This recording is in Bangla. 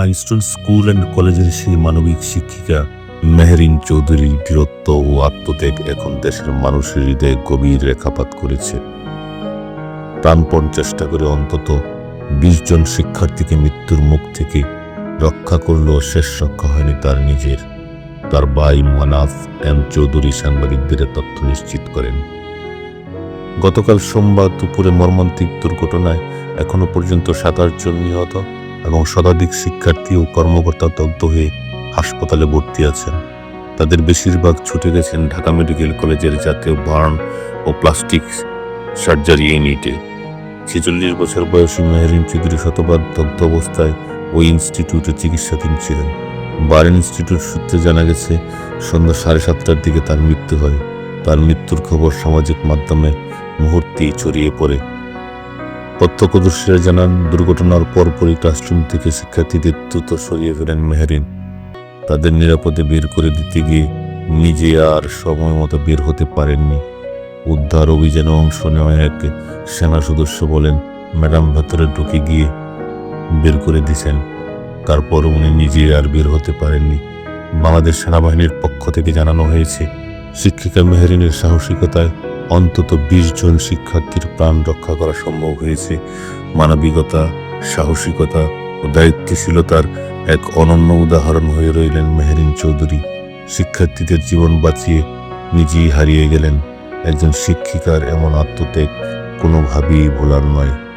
মাইলস্টোন স্কুল অ্যান্ড কলেজের সেই মানবিক শিক্ষিকা মেহরিন চৌধুরীর বীরত্ব ও আত্মত্যাগ এখন দেশের মানুষের হৃদয়ে গভীর রেখাপাত করেছে। প্রাণপণ চেষ্টা করে অন্তত বিশ জন শিক্ষার্থীকে মৃত্যুর মুখ থেকে রক্ষা করলেও শেষ রক্ষা হয়নি তার নিজের। তার ভাই মানাফ এম চৌধুরী সাংবাদিকদের তথ্য নিশ্চিত করেন। গতকাল সোমবার দুপুরে মর্মান্তিক দুর্ঘটনায় এখনও পর্যন্ত সাতাশ জন নিহত। এবং শতাধিক শিক্ষার্থী ও কর্মকর্তা দগ্ধ হয়ে হাসপাতালে ভর্তি আছেন। তাদের বেশিরভাগ ছুটে গেছেন ঢাকা মেডিকেল কলেজের জাতীয় বার্ন ও প্লাস্টিক সার্জারি ইউনিটে। ছেচল্লিশ বছর বয়সী মেহরিন চৌধুরী শতবাদ দগ্ধ অবস্থায় ওই ইনস্টিটিউটে চিকিৎসাধীন ছিলেন। বার ইনস্টিটিউট সূত্রে জানা গেছে, সন্ধ্যা সাড়ে সাতটার দিকে তার মৃত্যু হয়। তার মৃত্যুর খবর সামাজিক মাধ্যমে মুহূর্তেই ছড়িয়ে পড়ে। প্রত্যক্ষদর্শীরা জানান, দুর্ঘটনার পরপরই ক্লাসরুম থেকে শিক্ষার্থীদের দ্রুত সরিয়ে ফেলেন মেহরিন। তাদের নিরাপদে বের করে দিতে গিয়ে নিজে আর সময় মতো বের হতে পারেননি। উদ্ধার অভিযানে অংশ নেওয়া এক সেনা সদস্য বলেন, ম্যাডাম ভেতরে ঢুকে গিয়ে বের করে দিছেন তারপর উনি নিজে আর বের হতে পারেননি। বাংলাদেশ সেনাবাহিনীর পক্ষ থেকে জানানো হয়েছে, শিক্ষিকা মেহরিনের সাহসিকতায় অন্তত বিশ জন শিক্ষার্থীর প্রাণ রক্ষা করা সম্ভব হয়েছে। মানবিকতা, সাহসিকতা ও দায়িত্বশীলতার এক অনন্য উদাহরণ হয়ে রইলেন মেহরিন চৌধুরী। শিক্ষার্থীদের জীবন বাঁচিয়ে নিজেই হারিয়ে গেলেন। একজন শিক্ষিকার এমন আত্মত্যাগ কোনোভাবেই ভোলার নয়।